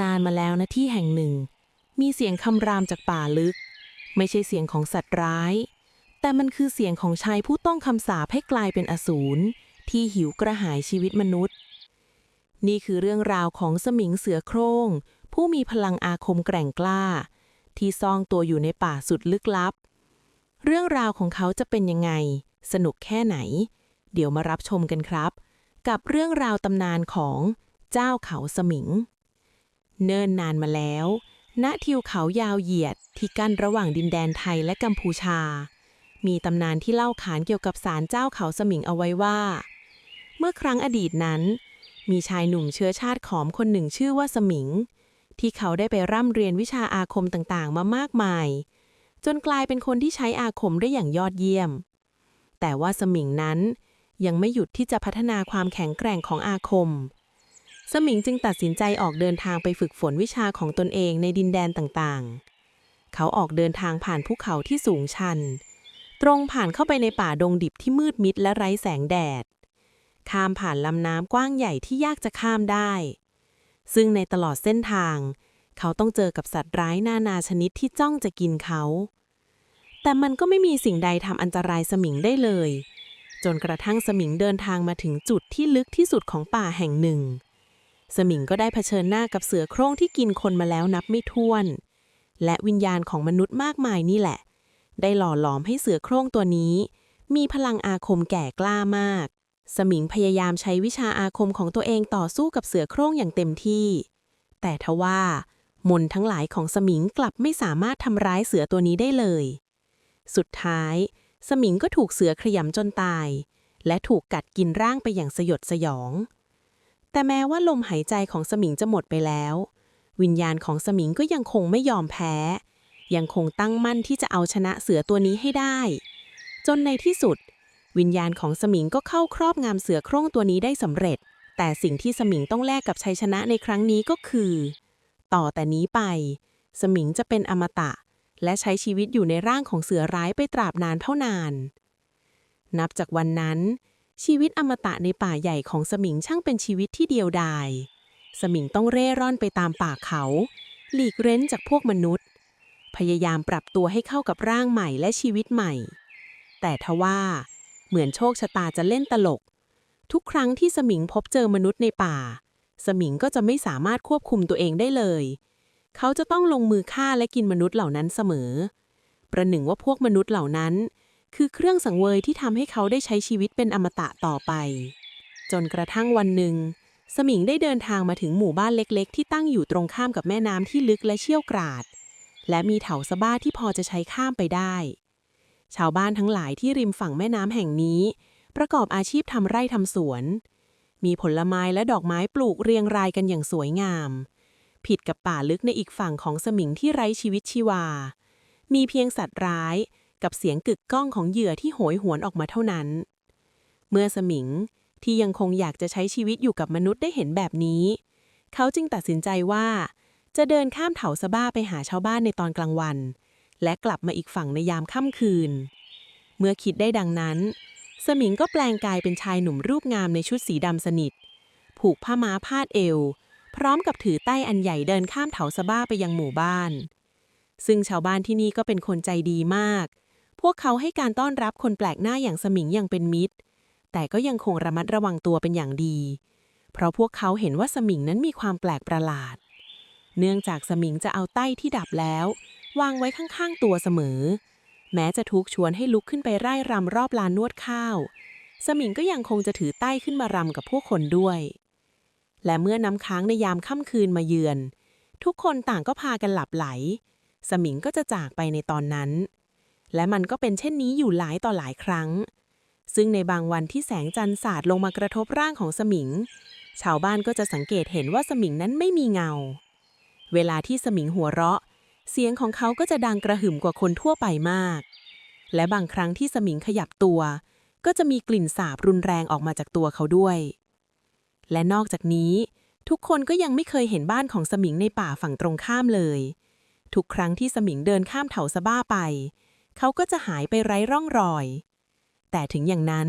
นานมาแล้วนะที่แห่งหนึ่ง มีเสียงคำรามจากป่าลึก ไม่ใช่เสียงของสัตว์ร้าย แต่มันคือเสียงของชายผู้ต้องคำสาปให้กลายเป็นอสูรที่หิวกระหายชีวิตมนุษย์ นี่คือเรื่องราวของสมิงเสือโคร่ง ผู้มีพลังอาคมแกร่งกล้า ที่ซ่องตัวอยู่ในป่าสุดลึกลับ เรื่องราวของเขาจะเป็นยังไง สนุกแค่ไหน เดี๋ยวมารับชมกันครับ กับเรื่องราวตำนานของเจ้าเขาสมิง เนิ่นนานมาแล้ว ณทิวเขายาวเหยียดที่กั้นระหว่างดินแดนไทยและกัมพูชา มีตำนานที่เล่าขานเกี่ยวกับศาลเจ้าเขาสมิงเอาไว้ว่า เมื่อครั้งอดีตนั้น มีชายหนุ่มเชื้อชาติขอมคนหนึ่งชื่อว่าสมิง ที่เขาได้ไปร่ำเรียนวิชาอาคมต่างๆ มามากมาย จนกลายเป็นคนที่ใช้อาคมได้อย่างยอดเยี่ยม แต่ว่าสมิงนั้นยังไม่หยุดที่จะพัฒนาความแข็งแกร่งของอาคม สมิงจึงตัดสินใจออกเดินทางไปฝึกฝนวิชาของตนเองในดินแดนต่างๆ เขาออกเดินทางผ่านภูเขาที่สูงชัน ตรงผ่านเข้าไปในป่าดงดิบที่มืดมิดและไร้แสงแดด ข้ามผ่านลำน้ำกว้างใหญ่ที่ยากจะข้ามได้ ซึ่งในตลอดเส้นทาง เขาต้องเจอกับสัตว์ร้ายนานาชนิดที่จ้องจะกินเขา แต่มันก็ไม่มีสิ่งใดทำอันตรายสมิงได้เลย จนกระทั่งสมิงเดินทางมาถึงจุดที่ลึกที่สุดของป่าแห่งหนึ่ง สมิงก็ได้เผชิญหน้ากับเสือโคร่งที่กินคนมาแล้วนับไม่ถ้วน และวิญญาณของมนุษย์มากมายนี่แหละ ได้หล่อหลอมให้เสือโคร่งตัวนี้ มีพลังอาคมแก่กล้ามาก สมิงพยายามใช้วิชาอาคมของตัวเองต่อสู้กับเสือโคร่งอย่างเต็มที่ แต่ทว่ามนทั้งหลายของสมิงกลับไม่สามารถทำร้ายเสือตัวนี้ได้เลย สุดท้าย สมิงก็ถูกเสือขยำจนตาย และถูกกัดกินร่างไปอย่างสยดสยอง แต่แม้ว่าลมหายใจของสมิงจะหมดไปแล้ว วิญญาณของสมิงก็ยังคงไม่ยอมแพ้ ยังคงตั้งมั่นที่จะเอาชนะเสือตัวนี้ให้ได้ จนในที่สุด วิญญาณของสมิงก็เข้าครอบงำเสือโคร่งตัวนี้ได้สำเร็จ แต่สิ่งที่สมิงต้องแลกกับชัยชนะในครั้งนี้ก็คือ ต่อแต่นี้ไป สมิงจะเป็นอมตะ และใช้ชีวิตอยู่ในร่างของเสือร้ายไปตราบนานเท่านาน นับจากวันนั้น ชีวิตอมตะในป่าใหญ่ของสมิงช่างเป็นชีวิตที่เดียวดาย สมิงต้องเร่ร่อนไปตามป่าเขา หลีกเร้นจากพวกมนุษย์ พยายามปรับตัวให้เข้ากับร่างใหม่และชีวิตใหม่ แต่ทว่า เหมือนโชคชะตาจะเล่นตลก ทุกครั้งที่สมิงพบเจอมนุษย์ในป่า สมิงก็จะไม่สามารถควบคุมตัวเองได้เลย เขาจะต้องลงมือฆ่าและกินมนุษย์เหล่านั้นเสมอ ประหนึ่งว่าพวกมนุษย์เหล่านั้น คือเครื่องสังเวยที่ทำให้เขาได้ใช้ชีวิตเป็นอมตะต่อไป จนกระทั่งวันหนึ่ง สมิงได้เดินทางมาถึงหมู่บ้านเล็กๆ ที่ตั้งอยู่ตรงข้ามกับแม่น้ำที่ลึกและเชี่ยวกราด และมีเถาสะบ้าที่พอจะใช้ข้ามไปได้ ชาวบ้านทั้งหลายที่ริมฝั่งแม่น้ำแห่งนี้ ประกอบอาชีพทำไร่ทำสวน มีผลไม้และดอกไม้ปลูกเรียงรายกันอย่างสวยงาม ผิดกับป่าลึกในอีกฝั่งของสมิงที่ไร้ชีวิตชีวา มีเพียงสัตว์ร้าย กับเสียงกึกก้องของเหยื่อที่โหยหวนออกมาเท่านั้น เมื่อสมิงที่ยังคงอยากจะใช้ชีวิตอยู่กับมนุษย์ได้เห็นแบบนี้ เขาจึงตัดสินใจว่า จะเดินข้ามเถาสะบ้าไปหาชาวบ้านในตอนกลางวัน และกลับมาอีกฝั่งในยามค่ำคืน เมื่อคิดได้ดังนั้น สมิงก็แปลงกายเป็นชายหนุ่มรูปงามในชุดสีดำสนิท ผูกผ้าม้าพาดเอว พร้อมกับถือใต้อันใหญ่เดินข้ามเถาสะบ้าไปยังหมู่บ้าน ซึ่งชาวบ้านที่นี่ก็เป็นคนใจดีมาก พวกเขาให้การต้อนรับคนแปลกหน้าอย่างสมิงอย่างเป็นมิตร แต่ก็ยังคงระมัดระวังตัวเป็นอย่างดี เพราะพวกเขาเห็นว่าสมิงนั้นมีความแปลกประหลาด เนื่องจากสมิงจะเอาใต้ที่ดับแล้ว วางไว้ข้างๆตัวเสมอ แม้จะทุกชวนให้ลุกขึ้นไปไร่รำรอบลานนวดข้าว สมิงก็ยังคงจะถือใต้ขึ้นมารำกับพวกคนด้วย และเมื่อน้ำค้างในยามค่ำคืนมาเยือน ทุกคนต่างก็พากันหลับไหล สมิงก็จะจากไปในตอนนั้น และมันก็เป็นเช่นนี้อยู่หลายต่อหลายครั้ง ซึ่งในบางวันที่แสงจันทร์สาดลงมากระทบร่างของสมิง ชาวบ้านก็จะสังเกตเห็นว่าสมิงนั้นไม่มีเงา เวลาที่สมิงหัวเราะ เสียงของเขาก็จะดังกระหึ่มกว่าคนทั่วไปมาก และบางครั้งที่สมิงขยับตัว ก็จะมีกลิ่นสาบรุนแรงออกมาจากตัวเขาด้วย และนอกจากนี้ ทุกคนก็ยังไม่เคยเห็นบ้านของสมิงในป่าฝั่งตรงข้ามเลย ทุกครั้งที่สมิงเดินข้ามเถาสะบ้าไป เขาก็จะหายไปไร้ร่องรอย แต่ถึงอย่างนั้น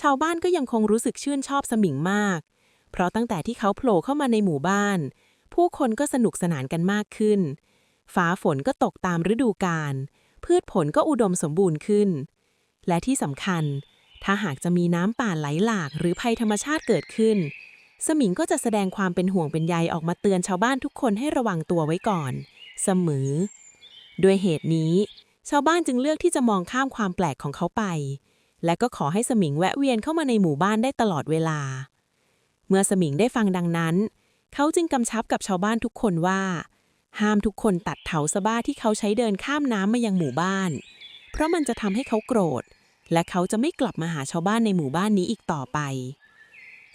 ชาวบ้านก็ยังคงรู้สึกชื่นชอบสมิงมาก เพราะตั้งแต่ที่เขาโผล่เข้ามาในหมู่บ้าน ผู้คนก็สนุกสนานกันมากขึ้น ฟ้าฝนก็ตกตามฤดูกาล พืชผลก็อุดมสมบูรณ์ขึ้น และที่สำคัญ ถ้าหากจะมีน้ำป่าไหลหลากหรือภัยธรรมชาติเกิดขึ้น สมิงก็จะแสดงความเป็นห่วงเป็นใยออกมาเตือนชาวบ้านทุกคนให้ระวังตัวไว้ก่อน เสมอ ด้วยเหตุนี้ ชาวบ้านจึงเลือกที่จะมองข้ามความแปลกของเขาไป และก็ขอให้สมิงแวะเวียนเข้ามาในหมู่บ้านได้ตลอดเวลา เมื่อสมิงได้ฟังดังนั้น เขาจึงกำชับกับชาวบ้านทุกคนว่า ห้ามทุกคนตัดเถาสะบ้าที่เขาใช้เดินข้ามน้ำมายังหมู่บ้าน เพราะมันจะทำให้เขาโกรธ และเขาจะไม่กลับมาหาชาวบ้านในหมู่บ้านนี้อีกต่อไป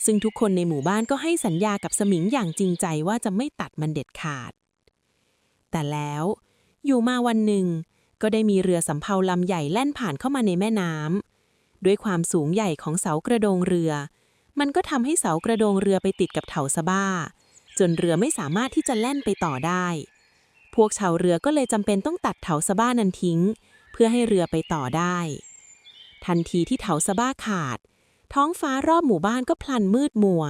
ซึ่งทุกคนในหมู่บ้านก็ให้สัญญากับสมิงอย่างจริงใจว่าจะไม่ตัดมันเด็ดขาด แต่แล้วอยู่มาวันหนึ่ง ก็ได้มีเรือสำเภาลำใหญ่แล่นผ่านเข้ามาในแม่น้ำด้วยความสูงใหญ่ของเสากระโดงเรือ มันก็ทำให้เสากระโดงเรือไปติดกับเถาสะบ้า จนเรือไม่สามารถที่จะแล่นไปต่อได้ พวกชาวเรือก็เลยจำเป็นต้องตัดเถาสะบ้านั้นทิ้ง เพื่อให้เรือไปต่อได้ ทันทีที่เถาสะบ้าขาด ท้องฟ้ารอบหมู่บ้านก็พลันมืดมัว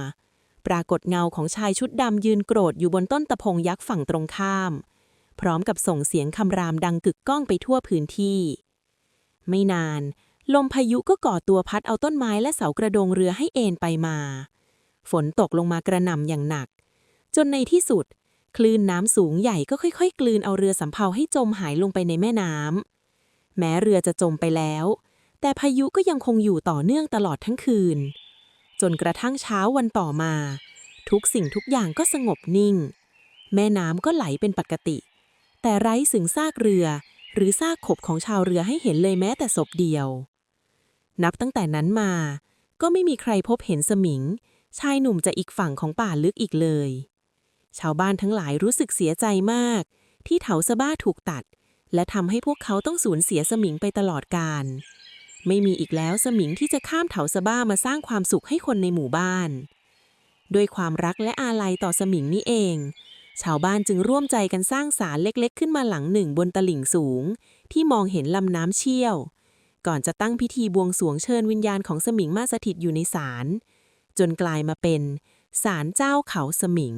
ปรากฏเงาของชายชุดดำยืนโกรธอยู่บนต้นตะพงยักษ์ฝั่งตรงข้าม พร้อมกับส่งเสียงคำรามดังกึกก้องไปทั่วพื้นที่ ไม่นาน ลมพายุก็ก่อตัวพัดเอาต้นไม้และเสากระโดงเรือให้เอ็นไปมา ฝนตกลงมากระหน่ำอย่างหนัก จนในที่สุด คลื่นน้ำสูงใหญ่ก็ค่อยๆ กลืนเอาเรือสำเภาให้จมหายลงไปในแม่น้ำแม้เรือจะจมไปแล้ว แต่พายุก็ยังคงอยู่ต่อเนื่องตลอดทั้งคืน จนกระทั่งเช้าวันต่อมา ทุกสิ่งทุกอย่างก็สงบนิ่ง แม่น้ำก็ไหลเป็นปกติ แต่ไร้สึงซากเรือ หรือซากขบของชาวเรือให้เห็นเลยแม้แต่ศพเดียว นับตั้งแต่นั้นมา ก็ไม่มีใครพบเห็นสมิง ชายหนุ่มจากอีกฝั่งของป่าลึกอีกเลย ชาวบ้านทั้งหลายรู้สึกเสียใจมาก ที่เถาสะบ้าถูกตัด และทำให้พวกเขาต้องสูญเสียสมิงไปตลอดกาลไม่มีอีกแล้วสมิงที่จะข้ามเถาสะบ้ามาสร้างความสุขให้คนในหมู่บ้าน ด้วยความรักและอาลัยต่อสมิงนี่เอง ชาวบ้านจึงร่วมใจกันสร้างศาลเล็กๆ ขึ้นมาหลังหนึ่งบนตลิ่งสูง ที่มองเห็นลำน้ำเชี่ยว ก่อนจะตั้งพิธีบวงสรวงเชิญวิญญาณของสมิงมาสถิตอยู่ในศาลจนกลายมาเป็นศาลเจ้าเขาสมิง